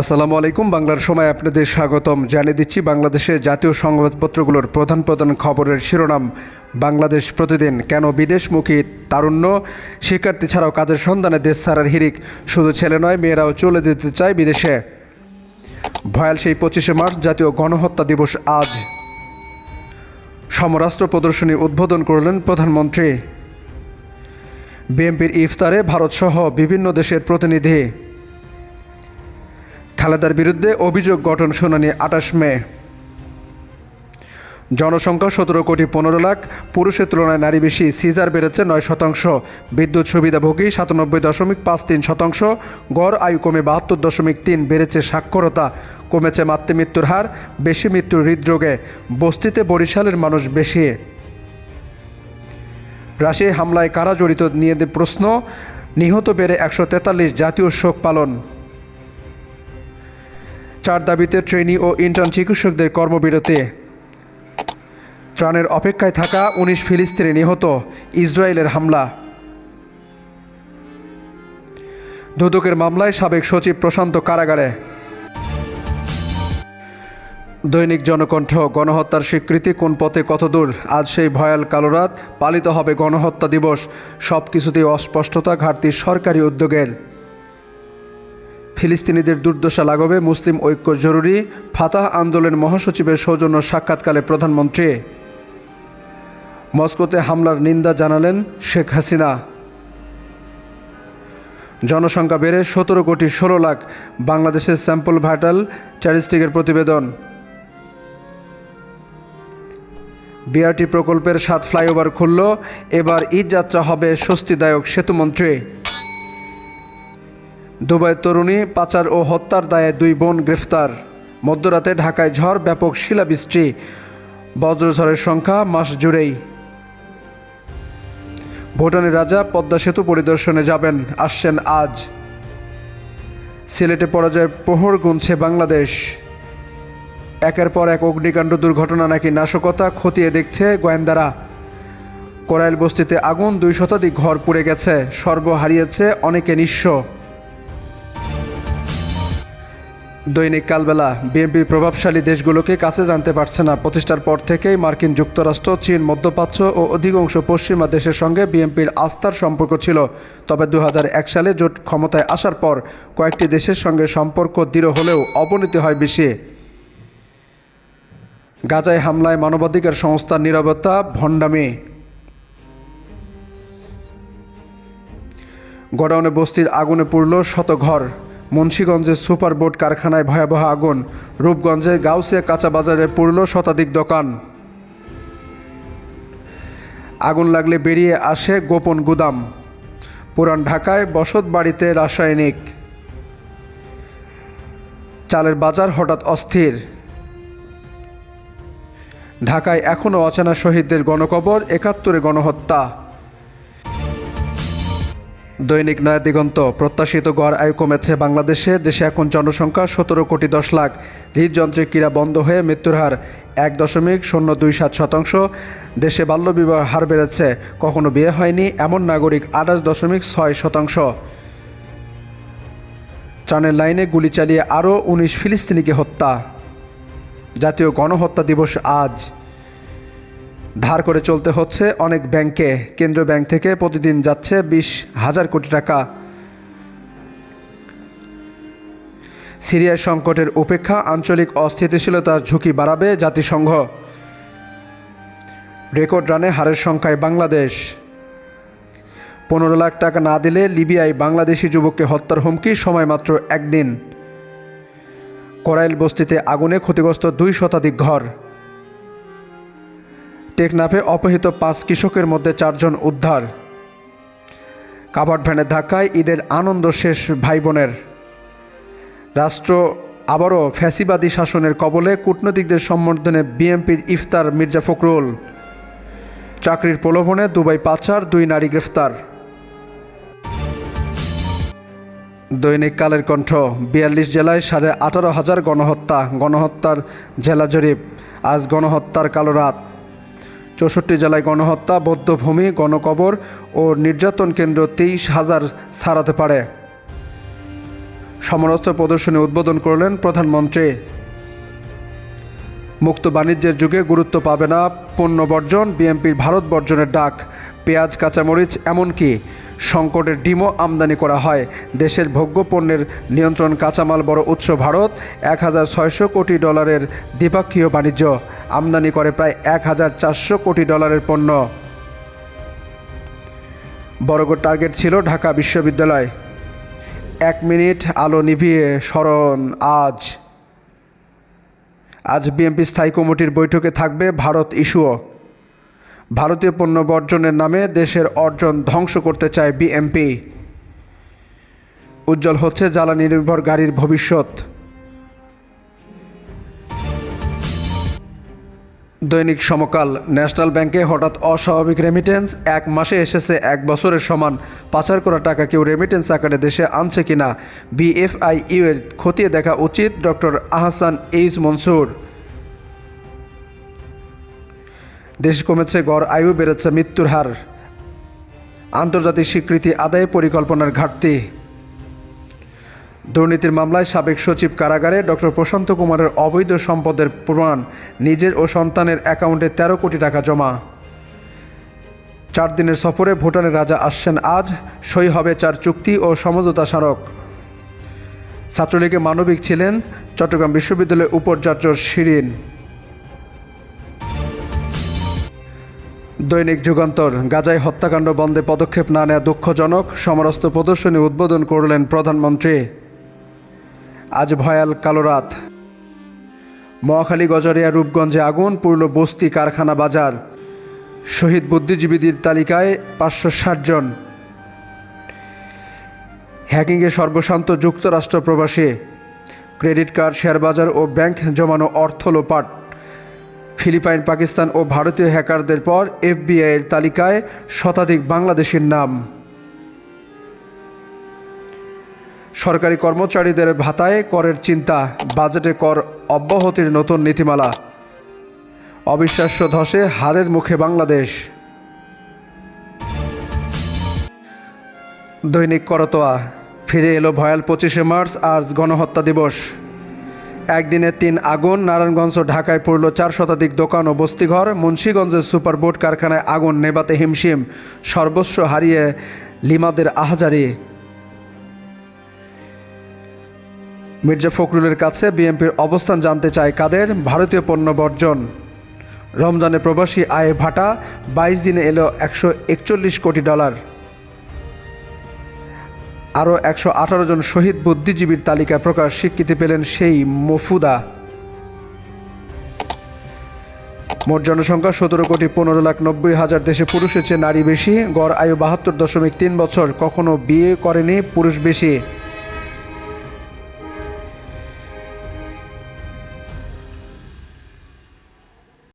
আসসালামু আলাইকুম। বাংলার সময় আপনাদের স্বাগতম। জানিয়ে দিচ্ছি বাংলাদেশের জাতীয় সংবাদপত্রগুলোর প্রধান প্রধান খবরের শিরোনাম। বাংলাদেশ প্রতিদিন কেন বিদেশমুখী তারুণ্য? শিক্ষার্থী ছাড়াও কাজের সন্ধানে দেশ ছাড়ার হিরিক শুধু ছেলে নয়, মেয়েরাও চলে যেতে চায় বিদেশে। ভয়াল সেই পঁচিশে মার্চ জাতীয় গণহত্যা দিবস আজ। সমরাস্ত্র প্রদর্শনী উদ্বোধন করলেন প্রধানমন্ত্রী। বিএনপির ইফতারে ভারতসহ বিভিন্ন দেশের প্রতিনিধি। খালেদার বিরুদ্ধে অভিযোগ গঠন শুনানি আঠাশ মে। জনসংখ্যা সতেরো কোটি পনেরো লাখ, পুরুষের তুলনায় নারী বেশি, সিজার বেড়েছে নয় শতাংশ। বিদ্যুৎ সুবিধাভোগী সাতানব্বই দশমিক পাঁচ তিন শতাংশ, গড় আয়ু কমে বাহাত্তর দশমিক তিন, বেড়েছে সাক্ষরতা। কমেছে মাতৃমৃত্যুর হার, বেশি মৃত্যু হৃদরোগে, বস্তিতে বরিশালের মানুষ বেশি। রাশিয়া হামলায় কারা জড়িত নিয়ে প্রশ্ন, নিহত বেড়ে একশো তেতাল্লিশ জাতীয় শোক পালন। চার দাবিতে ট্রেনি ও ইন্টার্ন চিকিৎসকদের কর্মবিরতি। ত্রাণের অপেক্ষায় থাকা উনিশ ফিলিস্তিনি নিহত ইসরায়েলের হামলা। দুদকের মামলায় সাবেক সচিব প্রশান্ত কারাগারে। দৈনিক জনকণ্ঠ, গণহত্যার স্বীকৃতি কোন পথে কত দূর? আজ সেই ভয়াল কালোরাত পালিত হবে গণহত্যা দিবস সব কিছুতেই অস্পষ্টতা, ঘাটতি সরকারি উদ্যোগের। ফিলিস্তিনিদের দুর্দশা লাঘবে, মুসলিম ঐক্য জরুরি, ফাতাহ আন্দোলন মহাসচিবের সৌজন্য সাক্ষাৎকালে প্রধানমন্ত্রী। মস্কোতে হামলার নিন্দা জানালেন শেখ হাসিনা। জনসংখ্যা বেড়ে সতেরো কোটি ষোলো লাখ, বাংলাদেশের স্যাম্পল ভাইটাল স্ট্যাটিস্টিকের প্রতিবেদন। বিআরটি প্রকল্পের সাত ফ্লাইওভার খুলল, এবার ঈদ যাত্রা হবে স্বস্তিদায়ক সেতুমন্ত্রী। দুবাই তরুণী, পাচার ও হত্যার দায়ে দুই বোন গ্রেফতার। মধ্যরাতে ঢাকায় ঝড়, ব্যাপক শিলাবৃষ্টি। বজ্রঝড়ের সংখ্যা মাস জুড়েই। ভুটানের রাজা পদ্মা সেতু পরিদর্শনে যাবেন, আসছেন আজ। সিলেটে পরাজয়ের প্রহর গুনছে বাংলাদেশ। একের পর এক অগ্নিকাণ্ড দুর্ঘটনা নাকি নাশকতা খতিয়ে দেখছে গোয়েন্দারা। কোরাইল বস্তিতে আগুন দুই শতাধিক ঘর পুড়ে গেছে, সর্ব হারিয়েছে অনেকে নিঃস্ব। দৈনিক কালবেলা, বিএনপির প্রভাবশালী দেশগুলোকে কাছে জানতে পারছে না। প্রতিষ্ঠার পর থেকেই মার্কিন যুক্তরাষ্ট্র, চীন মধ্যপ্রাচ্য ও অধিকাংশ পশ্চিমা দেশের সঙ্গে বিএনপির আস্থার সম্পর্ক ছিল। তবে দু হাজার এক সালে জোট ক্ষমতায় আসার পর কয়েকটি দেশের সঙ্গে সম্পর্ক দৃঢ় হলেও অবনতি হয় বেশি। গাজায় হামলায় মানবাধিকার সংস্থার নিরাপত্তা ভণ্ডামি। গোডাউনে বস্তির আগুনে পুড়ল শত ঘর মুন্সীগঞ্জের সুপার বোট কারখানায় ভয়াবহ আগুন। রূপগঞ্জে গাউসিয়া কাঁচা বাজারে পুড়ল শতাধিক দোকান। আগুন লাগলে বেরিয়ে আসে গোপন গুদাম। পুরান ঢাকায় বসত বাড়িতে রাসায়নিক। চালের বাজার হঠাৎ অস্থির। ঢাকায় এখনও অচেনা শহীদদের গণকবর, একাত্তরে গণহত্যা। দৈনিক নয়া দিগন্ত, প্রত্যাশিত গড় আয়ু কমেছে বাংলাদেশে, দেশে এখন জনসংখ্যা সতেরো কোটি দশ লাখ। হৃদযন্ত্রের ক্রীড়া বন্ধ হয়ে মৃত্যুর হার এক দশমিক শূন্য দুই সাত শতাংশ। দেশে বাল্যবিবাহ হার বেড়েছে, কখনো বিয়ে হয়নি এমন নাগরিক আঠাশ দশমিক ছয় শতাংশ। ত্রাণের লাইনে গুলি চালিয়ে আরও উনিশ ফিলিস্তিনিকে হত্যা। জাতীয় গণহত্যা দিবস আজ। ধার করে চলতে হচ্ছে। অনেক ব্যাংকে, কেন্দ্রীয় ব্যাংক থেকে প্রতিদিন যাচ্ছে বিশ হাজার কোটি টাকা। সিরিয়ার সংকটের উপেক্ষা, আঞ্চলিক অস্থিতিশীলতার ঝুঁকি বাড়াবে জাতিসংঘ। রেকর্ড রানে হারের সংখ্যায় বাংলাদেশ। পনেরো লাখ টাকা না দিলে লিবিয়ায় বাংলাদেশি যুবককে হত্যার হুমকি, সময় মাত্র একদিন। করাইল বস্তিতে আগুনে ক্ষতিগ্রস্ত দুই শতাধিক ঘর। টেকনাফে অপহৃত পাঁচ কৃষকের মধ্যে চারজন উদ্ধার। কাভার্ড ভ্যানের ধাক্কায় ঈদের আনন্দ শেষ ভাই বোনের রাষ্ট্র আবারও ফ্যাসিবাদী শাসনের কবলে কূটনৈতিকদের সম্বর্ধনে বিএনপির ইফতার মির্জা ফখরুল। চাকরির প্রলোভনে দুবাই পাচার, দুই নারী গ্রেফতার। দৈনিক কালের কণ্ঠ, বিয়াল্লিশ জেলায় সাড়ে আঠারো হাজার গণহত্যা, গণহত্যার জেলা জরিপ। আজ গণহত্যার কালো রাত। চৌষট্টি জেলায় গণহত্যা, বৌদ্ধভূমি, গণকবর ও নির্যাতন কেন্দ্র তেইশ হাজার ছাড়াতে পারে। সমরস্ত্র প্রদর্শনী উদ্বোধন করলেন প্রধানমন্ত্রী। মুক্ত বাণিজ্যের যুগে গুরুত্ব পাবে না পণ্য বর্জন, বিএনপির ভারত বর্জনের ডাক, পেঁয়াজ, কাঁচামরিচ, এমনকি সংকটের ডিমও আমদানি করা হয়। দেশের ভোগ্য পণ্যের নিয়ন্ত্রণ কাঁচামাল বড় উৎস ভারত, এক হাজার ছয়শো কোটি ডলারের দ্বিপাক্ষীয় বাণিজ্য। আমদানি করে প্রায় এক হাজার চারশো কোটি ডলারের পণ্য। বড় টার্গেট ছিল ঢাকা বিশ্ববিদ্যালয়। এক মিনিট আলো নিভিয়ে স্মরণ আজ। আজ বিএনপি স্থায়ী কমিটির বৈঠকে থাকবে ভারত ইস্যুও। ভারতীয় পণ্য বর্জনের নামে দেশের অর্জন ধ্বংস করতে চায় বিএমপি। উজ্জ্বল হচ্ছে জ্বালানি নির্ভর গাড়ির ভবিষ্যৎ। দৈনিক সমকাল, ন্যাশনাল ব্যাংকে হঠাৎ অস্বাভাবিক রেমিটেন্স এক মাসে এসেছে এক বছরের সমান। পাচার করা টাকা কেউ রেমিটেন্স আকারে দেশে আনছে কিনা? বিএফআইইউ এর খতিয়ে দেখা উচিত ডক্টর আহসান এইচ মনসুর। দেশ কমেছে, গড় আয়ু বেড়েছে, মৃত্যুর হার। আন্তর্জাতিক স্বীকৃতি আদায় পরিকল্পনার ঘাটতি। দুর্নীতির মামলায় সাবেক সচিব কারাগারে ডক্টর প্রশান্ত কুমারের অবৈধ সম্পদের প্রমাণ, নিজের ও সন্তানের অ্যাকাউন্টে তেরো কোটি টাকা জমা। চার দিনের সফরে ভুটানের রাজা আসছেন আজ, সই হবে চার চুক্তি ও সমঝোতা স্মারক। ছাত্রলীগে মানবিক ছিলেন চট্টগ্রাম বিশ্ববিদ্যালয়ের উপাচার্য শিরিন। দৈনিক যুগান্তর। গাজায় হত্যাকাণ্ড বন্ধে পদক্ষেপ না নেওয়া দুঃখজনক, সমরস্ত প্রদর্শনী উদ্বোধন করলেন প্রধানমন্ত্রী। আজ ভয়াল কালো রাত। মহাখালী গজারিয়া রূপগঞ্জে আগুন পূর্ণ বস্তি কারখানা বাজার। শহীদ বুদ্ধিজীবীদের তালিকায় পাঁচশো ষাট জন। হ্যাকিংয়ে সর্বশান্ত যুক্তরাষ্ট্র প্রবাসী। ক্রেডিট কার্ড শেয়ার বাজার ও ব্যাংক জমানো অর্থ লোপাট। ফিলিপাইন, পাকিস্তান ও ভারতীয় হ্যাকারদের পর এফবিআইয়ের তালিকায় শতাধিক বাংলাদেশের নাম। সরকারি কর্মচারীদের ভাতায় করের চিন্তা, বাজেটে কর অব্যাহতির নতুন নীতিমালা। অবিশ্বাস্য ধসে হারের মুখে বাংলাদেশ। দৈনিক করতোয়া, ফিরে এলো ভয়াল পঁচিশে মার্চ আজ গণহত্যা দিবস। একদিনে তিন আগুন, নারায়ণগঞ্জ ও ঢাকায় পড়ল চার শতাধিক দোকান ও বস্তিঘর, মুন্সীগঞ্জের সুপারবোট কারখানায় আগুন নেবাতে হিমশিম, সর্বস্ব হারিয়ে লিমাদের আহাজারি। মির্জা ফখরুলের কাছে বিএনপির অবস্থান জানতে চায় কাদের? ভারতীয় পণ্য বর্জন। রমজানে প্রবাসী আয়ে ভাটা, বাইশ দিনে এলো একশো একচল্লিশ কোটি ডলার। আরও একশো আঠারো জন শহীদ বুদ্ধিজীবীর তালিকা প্রকাশ স্বীকৃতি পেলেন সেই মফুদা। মোট জনসংখ্যা সতেরো কোটি পনেরো লাখ নব্বই হাজার দেশে পুরুষের চেয়ে নারী বেশি, গড় আয়ু বাহাত্তর দশমিক তিন বছর, কখনো বিয়ে করেনি পুরুষ বেশি।